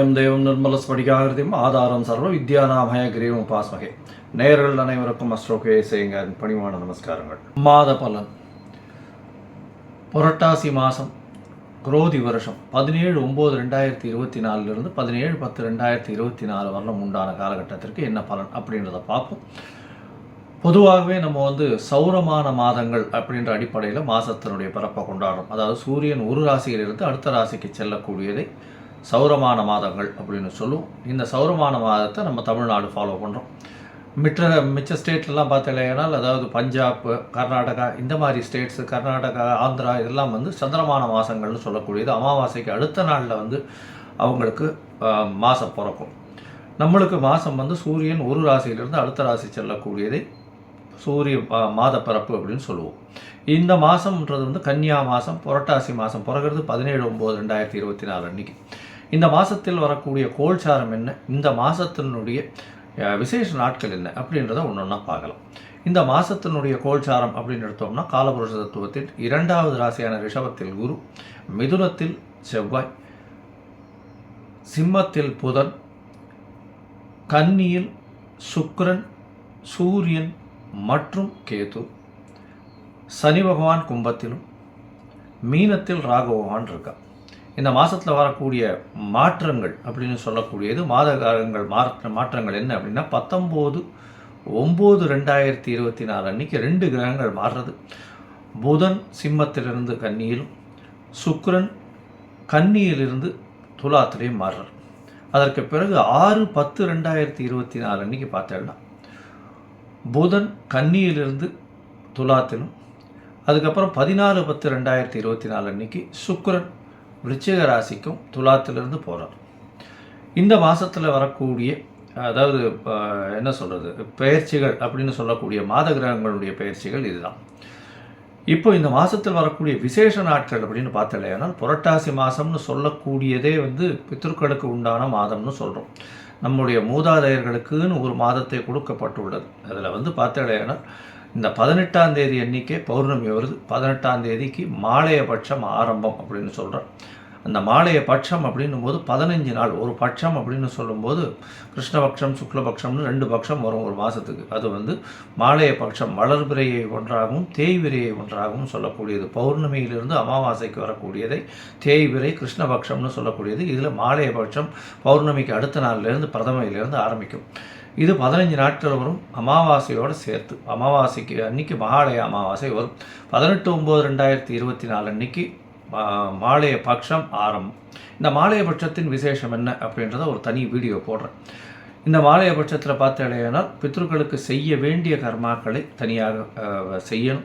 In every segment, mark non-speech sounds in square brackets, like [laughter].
ஞானானந்தமயம் தேவம் நிர்மல ஸ்படிகாகிருதியும் ஆதாரம் சர்வ வித்யாநாமய கிரீவம் உபாஸ்மகே. நேயர்கள் அனைவருக்கும் அஸ்ரோகே செய்யுங்க பணிவான நமஸ்காரங்கள். மாத பலன். புரட்டாசி மாதம் குரோதி வருஷம் பதினேழு ஒம்பது ரெண்டாயிரத்தி இருபத்தி நாலுலேருந்து பதினேழு பத்து ரெண்டாயிரத்தி இருபத்தி நாலு வரலாம் உண்டான காலகட்டத்திற்கு என்ன பலன் அப்படின்றத பார்ப்போம். பொதுவாகவே நம்ம வந்து சௌரமான மாதங்கள் அப்படின்ற அடிப்படையில் மாதத்தினுடைய பிறப்பை கொண்டாடுறோம். அதாவது சூரியன் ஒரு ராசியிலிருந்து அடுத்த ராசிக்கு செல்லக்கூடியதை சௌரமான மாதங்கள் அப்படின்னு சொல்லுவோம் இந்த சௌரமான மாதத்தை நம்ம தமிழ்நாடு ஃபாலோ பண்ணுறோம் மிற்ற மிச்ச ஸ்டேட்லலாம் பார்த்தீங்கன்னா அதாவது பஞ்சாப் கர்நாடகா இந்த மாதிரி ஸ்டேட்ஸு கர்நாடகா ஆந்திரா இதெல்லாம் வந்து சந்திரமான மாதங்கள்னு சொல்லக்கூடியது. அமாவாசைக்கு அடுத்த நாளில் வந்து அவங்களுக்கு மாதம் பிறக்கும். நம்மளுக்கு மாதம் வந்து சூரியன் ஒரு ராசியிலிருந்து அடுத்த ராசி செல்லக்கூடியதை சூரிய மாத பிறப்பு அப்படின்னு சொல்லுவோம். இந்த மாதம்ன்றது வந்து கன்னியா மாதம் புரட்டாசி மாதம் பிறகுறது பதினேழு ஒம்பது ரெண்டாயிரத்தி இருபத்தி நாலு அன்னைக்கு. இந்த மாதத்தில் வரக்கூடிய கோல்சாரம் என்ன? இந்த மாதத்தினுடைய விசேஷ நாட்கள் என்ன? அப்படின்றத ஒன்று ஒன்றா பார்க்கலாம். இந்த மாதத்தினுடைய கோல்சாரம் அப்படின்னு எடுத்தோம்னா காலபுருஷ தத்துவத்தில் இரண்டாவது ராசியான ரிஷபத்தில் குரு மிதுனத்தில் செவ்வாய் சிம்மத்தில் புதன் கன்னியில் சுக்ரன் சூரியன் மற்றும் கேது. சனி பகவான் கும்பத்திலும் மீனத்தில் ராகு பகவான் இந்த மாதத்தில் வரக்கூடிய மாற்றங்கள் அப்படின்னு சொல்லக்கூடியது மாத காலங்கள் மாற்ற மாற்றங்கள் என்ன அப்படின்னா பத்தொம்போது ஒம்பது ரெண்டாயிரத்தி இருபத்தி நாலு அன்னைக்கு ரெண்டு கிரகங்கள் மாறுறது. புதன் சிம்மத்திலிருந்து கன்னியிலும் சுக்ரன் கன்னியிலிருந்து துலாத்திலையும் மாறுறார். அதற்கு பிறகு ஆறு பத்து ரெண்டாயிரத்தி இருபத்தி நாலு அன்னைக்கு பார்த்தேன்னா புதன் கன்னியிலிருந்து துலாத்திலும் அதுக்கப்புறம் பதினாலு பத்து ரெண்டாயிரத்தி இருபத்தி நாலு அன்னைக்கு சுக்ரன் விருச்சிக ராசிக்கும் துலாத்திலிருந்து போகிறார் இந்த மாதத்தில் வரக்கூடிய அதாவது என்ன சொல்கிறது பயிற்சிகள் அப்படின்னு சொல்லக்கூடிய மாத கிரகங்களுடைய பயிற்சிகள் இதுதான். இப்போ இந்த மாதத்தில் வரக்கூடிய விசேஷ நாட்கள் அப்படின்னு பார்த்தலையானால் புரட்டாசி மாதம்னு சொல்லக்கூடியதே வந்து பித்ருக்களுக்கு உண்டான மாதம்னு சொல்கிறோம் நம்முடைய மூதாதையர்களுக்குன்னு ஒரு மாதத்தை கொடுக்கப்பட்டுள்ளது. அதில் வந்து பார்த்தலையானால் இந்த பதினெட்டாம் தேதி அன்னைக்கே பௌர்ணமி வருது. பதினெட்டாம் தேதிக்கு மாலைய பட்சம் ஆரம்பம் அப்படின்னு சொல்கிறோம் அந்த மாலைய பட்சம் அப்படின்னும் போது பதினஞ்சு நாள். ஒரு பட்சம் அப்படின்னு சொல்லும்போது கிருஷ்ணபக்ஷம் சுக்லபக்ஷம்னு ரெண்டு பட்சம் வரும் ஒரு மாதத்துக்கு அது வந்து மாலைய பட்சம் வளர்பிறையை ஒன்றாகவும் தேய்விரையை ஒன்றாகவும் சொல்லக்கூடியது. பௌர்ணமியிலிருந்து அமாவாசைக்கு வரக்கூடியதை தேய்விரை கிருஷ்ணபக்ஷம்னு சொல்லக்கூடியது. இதில் மாலைய பட்சம் பௌர்ணமிக்கு அடுத்த நாள்லேருந்து பிரதமையிலேருந்து ஆரம்பிக்கும். இது பதினஞ்சு நாட்கள் வரும் அமாவாசையோடு சேர்த்து. அமாவாசைக்கு அன்னைக்கு மகாலய அமாவாசை வரும். பதினெட்டு ஒம்பது ரெண்டாயிரத்தி இருபத்தி நாலு அன்னைக்கு மா- மாலைய பட்சம் ஆரம்பம். இந்த மாலைய பட்சத்தின் விசேஷம் என்ன அப்படின்றத ஒரு தனி வீடியோ போடுறேன். இந்த மாலைய பட்சத்தில் பார்த்தேனால் பித்ருக்களுக்கு செய்ய வேண்டிய கர்மாக்களை தனியாக செய்யணும்.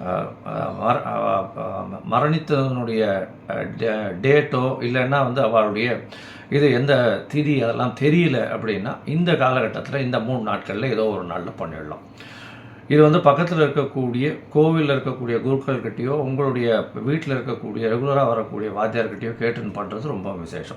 ஆஹ், மரணித்ததனுடைய டே- டேட்டோ இல்லைன்னா வந்து அவளுடைய இது எந்த திதி அதெல்லாம் தெரியல அப்படின்னா இந்த காலகட்டத்தில் இந்த மூணு நாட்களில் ஏதோ ஒரு நாளில் பண்ணிடலாம். இது வந்து பக்கத்தில் இருக்கக்கூடிய கோவிலில் இருக்கக்கூடிய குருக்கள்கிட்டையோ உங்களுடைய வீட்டில் இருக்கக்கூடிய ரெகுலராக வரக்கூடிய வாத்தியார்கிட்டையோ கேட்டுன்னு பண்ணுறது ரொம்ப விசேஷம்.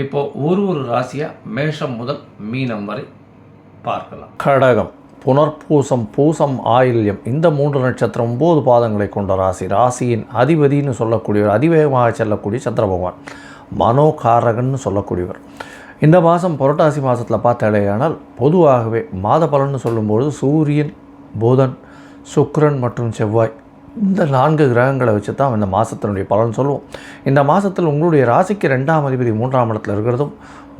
இப்போ ஒரு ஒரு ராசியாக மேஷம் முதல் மீனம் வரை பார்க்கலாம். கடகம் புனர்பூசம் பூசம் ஆயில்யம் இந்த மூன்று நட்சத்திரம் ஒம்பது பாதங்களை கொண்ட ராசி. ராசியின் அதிபதின்னு சொல்லக்கூடியவர் அதிவேகமாக செல்லக்கூடிய சந்திர பகவான். மனோகாரகன்னு சொல்லக்கூடியவர். இந்த மாதம் புரட்டாசி மாதத்தில் பார்த்தாலேயானால் பொதுவாகவே மாத பலன்னு சொல்லும்போது சூரியன் புதன் சுக்ரன் மற்றும் செவ்வாய் இந்த நான்கு கிரகங்களை வச்சு தான் இந்த மாதத்தினுடைய பலன் சொல்லுவோம். இந்த மாதத்தில் உங்களுடைய ராசிக்கு ரெண்டாம் அதிபதி மூன்றாம் இடத்துல இருக்கிறதும்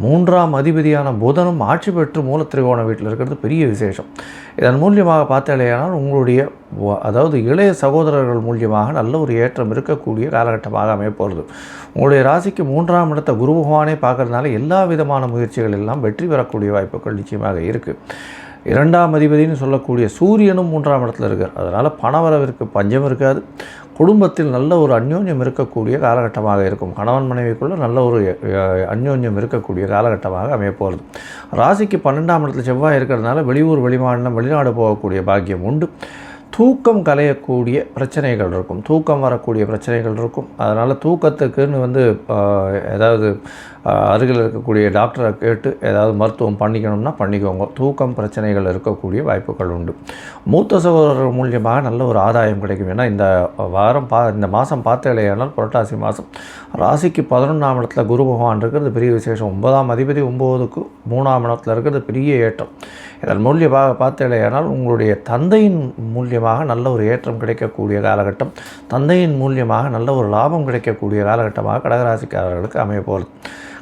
மூன்றாம் அதிபதியான புதனும் ஆட்சி பெற்று மூலத்திரிகோண வீட்டில் இருக்கிறது பெரிய விசேஷம். இதன் மூலியமாக பார்த்தாலேயானால் உங்களுடைய அதாவது இளைய சகோதரர்கள் மூலியமாக நல்ல ஒரு ஏற்றம் இருக்கக்கூடிய காலகட்டமாக அமையப்போகிறது. உங்களுடைய ராசிக்கு மூன்றாம் இடத்தை குரு பகவானே பார்க்கறதுனால எல்லா விதமான முயற்சிகள் எல்லாம் வெற்றி பெறக்கூடிய வாய்ப்புகள் நிச்சயமாக இருக்குது இரண்டாம் அதிபதினு சொல்லக்கூடிய சூரியனும் மூன்றாம் இடத்துல இருக்கார். அதனால் பணவரவிற்கு பஞ்சம் இருக்காது. குடும்பத்தில் நல்ல ஒரு அந்யோன்யம் இருக்கக்கூடிய காலகட்டமாக இருக்கும். கணவன் மனைவிக்குள்ள நல்ல ஒரு அந்யோன்யம் இருக்கக்கூடிய காலகட்டமாக அமையப்போகிறது ராசிக்கு பன்னெண்டாம் இடத்துல செவ்வாய் இருக்கிறதுனால வெளியூர் வெளிமாநிலம் வெளிநாடு போகக்கூடிய பாக்கியம் உண்டு. தூக்கம் கலையக்கூடிய பிரச்சனைகள் இருக்கும். தூக்கம் வரக்கூடிய பிரச்சனைகள் இருக்கும். அதனால் தூக்கத்துக்குன்னு வந்து ஏதாவது அருகில் இருக்கக்கூடிய டாக்டரை கேட்டு ஏதாவது மருத்துவம் பண்ணிக்கணும்னா பண்ணிக்கோங்க. தூக்கம் பிரச்சனைகள் இருக்கக்கூடிய வாய்ப்புகள் உண்டு. மூத்த சகோதரர் மூலியமாக நல்ல ஒரு ஆதாயம் கிடைக்கும். ஏன்னா இந்த வாரம் பா இந்த மாதம் பார்த்தேலையானால் புரட்டாசி மாதம் ராசிக்கு பதினொன்றாம் இடத்துல குரு பகவான் இருக்கிறது பெரிய விசேஷம். ஒன்பதாம் அதிபதி ஒம்போதுக்கு மூணாம் இடத்துல இருக்கிறது பெரிய ஏற்றம். இதன் மூலியமாக பார்த்தேலையானால் உங்களுடைய தந்தையின் மூலியமாக நல்ல ஒரு ஏற்றம் கிடைக்கக்கூடிய காலகட்டம். தந்தையின் மூலியமாக நல்ல ஒரு லாபம் கிடைக்கக்கூடிய காலகட்டமாக கடகராசிக்காரர்களுக்கு அமைய போகிறது.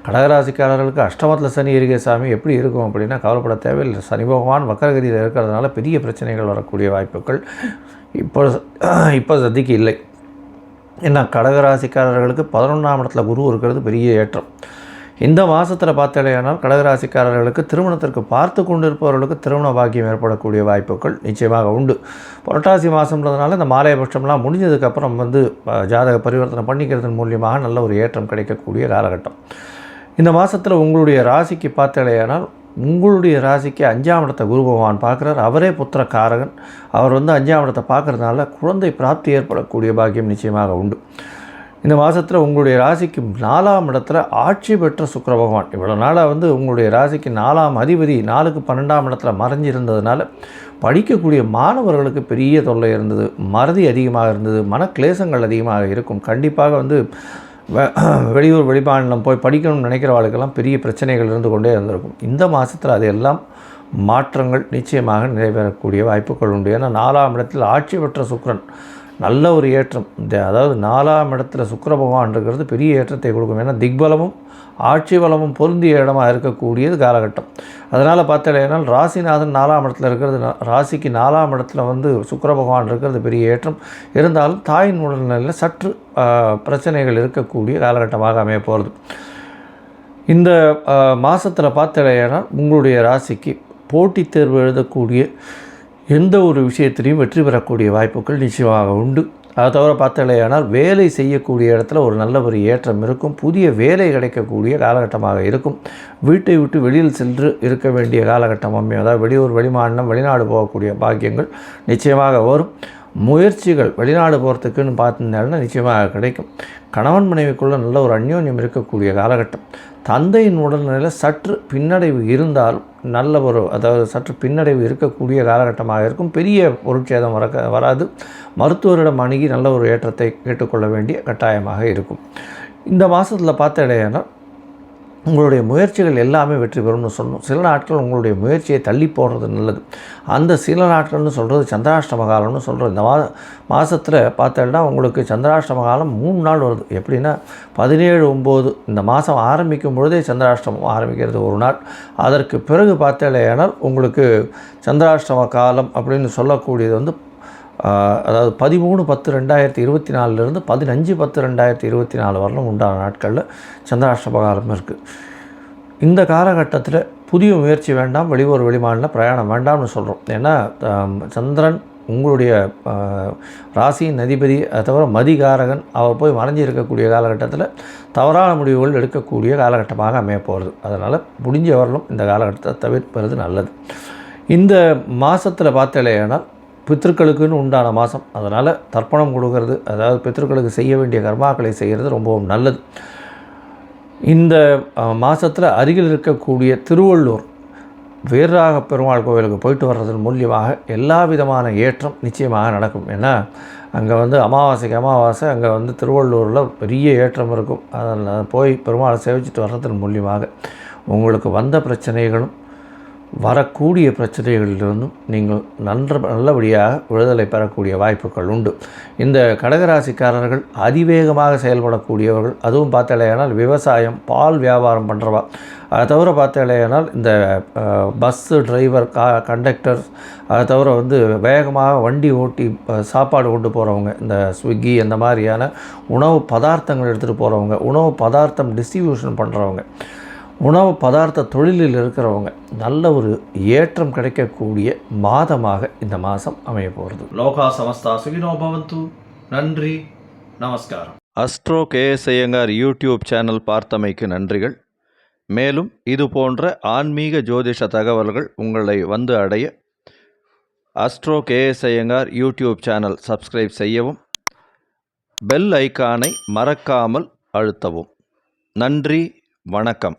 கடகராசிக்காரர்களுக்கு அஷ்டமத்தில் சனி இருக்கே சாமி எப்படி இருக்கும் அப்படின்னா கவலைப்பட தேவையில்லை. சனி பகவான் வக்கரகதியில் இருக்கிறதுனால பெரிய பிரச்சனைகள் வரக்கூடிய வாய்ப்புகள் இப்போ இப்போ சதிக்கு இல்லை. ஏன்னா கடகராசிக்காரர்களுக்கு பதினொன்றாம் இடத்துல குரு இருக்கிறது பெரிய ஏற்றம். இந்த மாதத்தில் பார்த்தாலேயானால் கடகராசிக்காரர்களுக்கு திருமணத்திற்கு பார்த்து கொண்டிருப்பவர்களுக்கு திருமண பாக்கியம் ஏற்படக்கூடிய வாய்ப்புகள் நிச்சயமாக உண்டு. புரட்டாசி மாதம்ன்றதுனால இந்த மாலையபட்சம்லாம் முடிஞ்சதுக்கப்புறம் வந்து ஜாதக பரிவர்த்தனை பண்ணிக்கிறதன் மூலியமாக நல்ல ஒரு ஏற்றம் கிடைக்கக்கூடிய காலகட்டம். இந்த மாதத்தில் உங்களுடைய ராசிக்கு பார்த்தாலேயானால் உங்களுடைய ராசிக்கு அஞ்சாம் இடத்தை குரு பகவான் பார்க்குறார். அவரே புத்திரக்காரகன். அவர் வந்து அஞ்சாம் இடத்தை பார்க்குறதுனால குழந்தை பிராப்தி ஏற்படக்கூடிய பாக்கியம் நிச்சயமாக உண்டு. இந்த மாதத்தில் உங்களுடைய ராசிக்கு நாலாம் இடத்துல ஆட்சி பெற்ற சுக்கர பகவான். இவ்வளோ நாளாக வந்து உங்களுடைய ராசிக்கு நாலாம் அதிபதி நாலுக்கு பன்னெண்டாம் இடத்துல மறைஞ்சிருந்ததுனால படிக்கக்கூடிய மாணவர்களுக்கு பெரிய தொல்லை இருந்தது. மறதி அதிகமாக இருந்தது. மனக்லேசங்கள் அதிகமாக இருக்கும். கண்டிப்பாக வந்து [clears throat] வெளியூர் வெளிமாநிலம் போய் படிக்கணும்னு நினைக்கிறவர்களுக்கெல்லாம் பெரிய பிரச்சனைகள் இருந்து கொண்டே இருந்திருக்கும். இந்த மாதத்தில் அதையெல்லாம் மாற்றங்கள் நிச்சயமாக நிறைவேறக்கூடிய வாய்ப்புகள் உண்டு. ஏன்னா நாலாம் இடத்தில் ஆட்சி பெற்ற சுக்ரன் நல்ல ஒரு ஏற்றம். இந்த அதாவது நாலாம் இடத்துல சுக்கர பகவான் இருக்கிறது பெரிய ஏற்றத்தை கொடுக்கும். ஏன்னா திக்பலமும் ஆட்சி பலமும் பொருந்திய இடமாக இருக்கக்கூடியது காலகட்டம். அதனால் பார்த்தீங்கன்னா ராசிநாதன் நாலாம் இடத்துல இருக்கிறது ராசிக்கு நாலாம் இடத்துல வந்து சுக்கர பகவான் இருக்கிறது பெரிய ஏற்றம். இருந்தாலும் தாயின் உடல்நிலையில் சற்று பிரச்சனைகள் இருக்கக்கூடிய காலகட்டமாக அமைய போகிறது இந்த மாதத்தில் பார்த்தீங்கன்னா உங்களுடைய ராசிக்கு போட்டித் தேர்வு எழுதக்கூடிய எந்த ஒரு விஷயத்திலையும் வெற்றி பெறக்கூடிய வாய்ப்புகள் நிச்சயமாக உண்டு. அதை தவிர பார்த்தாலேயானால் வேலை செய்யக்கூடிய இடத்துல ஒரு நல்ல ஒரு ஏற்றம் இருக்கும். புதிய வேலை கிடைக்கக்கூடிய காலகட்டமாக இருக்கும். வீட்டை விட்டு வெளியில் சென்று இருக்க வேண்டிய காலகட்டம் அமையும். அதாவது வெளியூர் வெளிமாநிலம் வெளிநாடு போகக்கூடிய பாக்கியங்கள் நிச்சயமாக வரும். முயற்சிகள் வெளிநாடு போகிறதுக்குன்னு பார்த்தீங்கன்னா நிச்சயமாக கிடைக்கும். கணவன் மனைவிக்குள்ளே நல்ல ஒரு அந்யோன்யம் இருக்கக்கூடிய காலகட்டம். தந்தையின் உடல்நிலையில் சற்று பின்னடைவு இருந்தாலும் நல்ல ஒரு அதாவது சற்று பின்னடைவு இருக்கக்கூடிய காலகட்டமாக இருக்கும். பெரிய பொருட்சேதம் வர வராது. மருத்துவரிடம் அணுகி நல்ல ஒரு ஏற்றத்தை கேட்டுக்கொள்ள வேண்டிய கட்டாயமாக இருக்கும். இந்த மாதத்தில் பார்த்த இடையானால் உங்களுடைய முயற்சிகள் எல்லாமே வெற்றி பெறும்னு சொல்லணும் சில நாட்கள் உங்களுடைய முயற்சியை தள்ளி போடுறது நல்லது. அந்த சில நாட்கள்னு சொல்கிறது சந்திராஷ்டம காலம்னு சொல்கிறது இந்த மா மாதத்தில் பார்த்தோன்னா உங்களுக்கு சந்திராஷ்டம காலம் மூணு நாள் வருது. எப்படின்னா பதினேழு ஒம்பது இந்த மாதம் ஆரம்பிக்கும் பொழுதே சந்திராஷ்டமம் ஆரம்பிக்கிறது ஒரு நாள். அதற்கு பிறகு பார்த்தேனால் உங்களுக்கு சந்திராஷ்டம காலம் அப்படின்னு சொல்லக்கூடியது வந்து அதாவது பதிமூணு பத்து ரெண்டாயிரத்தி இருபத்தி நாலுலேருந்து பதினஞ்சு பத்து ரெண்டாயிரத்தி இருபத்தி நாலு வரலும் உண்டான நாட்களில் சந்திராஷ்டம காலம் இருக்குது இந்த காலகட்டத்தில் புதிய முயற்சி வேண்டாம் வெளியூர் வெளிமாநில பிரயாணம் வேண்டாம்னு சொல்கிறோம் ஏன்னா சந்திரன் உங்களுடைய ராசியின் அதிபதி அதை தவிர மதிகாரகன் அவர் போய் மறைஞ்சு இருக்கக்கூடிய காலகட்டத்தில் தவறான முடிவுகள் எடுக்கக்கூடிய காலகட்டமாக அமைய போகிறது அதனால் முடிஞ்ச வரலும் இந்த காலகட்டத்தை தவிர்ப்பது நல்லது. இந்த மாதத்தில் பார்த்தலையானால் பித்திருக்களுக்குன்னு உண்டான மாதம் அதனால் தர்ப்பணம் கொடுக்கறது அதாவது பித்திருக்களுக்கு செய்ய வேண்டிய கர்மாக்களை செய்கிறது ரொம்பவும் நல்லது. இந்த மாதத்தில் அருகில் இருக்கக்கூடிய திருவள்ளூர் வீரராக பெருமாள் கோவிலுக்கு போயிட்டு வர்றதன் மூலியமாக எல்லா விதமான ஏற்றம் நிச்சயமாக நடக்கும். ஏன்னா அங்கே வந்து அமாவாசைக்கு அமாவாசை அங்கே வந்து திருவள்ளூரில் பெரிய ஏற்றம் இருக்கும். அதில் போய் பெருமாளை சேவிச்சிட்டு வர்றதன் மூலியமாக உங்களுக்கு வந்த பிரச்சனைகளும் வரக்கூடிய பிரச்சனைகளிலிருந்தும் நீங்கள் நன்ற நல்லபடியாக விடுதலை பெறக்கூடிய வாய்ப்புகள் உண்டு. இந்த கடகராசிக்காரர்கள் அதிவேகமாக செயல்படக்கூடியவர்கள். அதுவும் பார்த்தாலேயானால் விவசாயம் பால் வியாபாரம் பண்ணுறவா அதை தவிர பார்த்தாலேயானால் இந்த பஸ்ஸு டிரைவர் கா கண்டக்டர்ஸ் அதை தவிர வந்து வேகமாக வண்டி ஓட்டி சாப்பாடு கொண்டு போகிறவங்க இந்த ஸ்விக்கி அந்த மாதிரியான உணவு பதார்த்தங்கள் எடுத்துகிட்டு போகிறவங்க உணவு பதார்த்தம் டிஸ்ட்ரிபியூஷன் பண்ணுறவங்க உணவு பதார்த்த தொழிலில் இருக்கிறவங்க நல்ல ஒரு ஏற்றம் கிடைக்கக்கூடிய மாதமாக இந்த மாதம் அமைய போகிறது. லோகா சமஸ்தா சுகினோ பவந்து. நன்றி. நமஸ்காரம். Astro KS Iyengar YouTube channel பார்த்தமைக்கு நன்றிகள். மேலும் இது போன்ற ஆன்மீக ஜோதிஷ தகவல்கள் உங்களை வந்து அடைய Astro KS Iyengar YouTube channel subscribe செய்யவும் பெல் ஐகானை மறக்காமல் அழுத்தவும். நன்றி. வணக்கம்.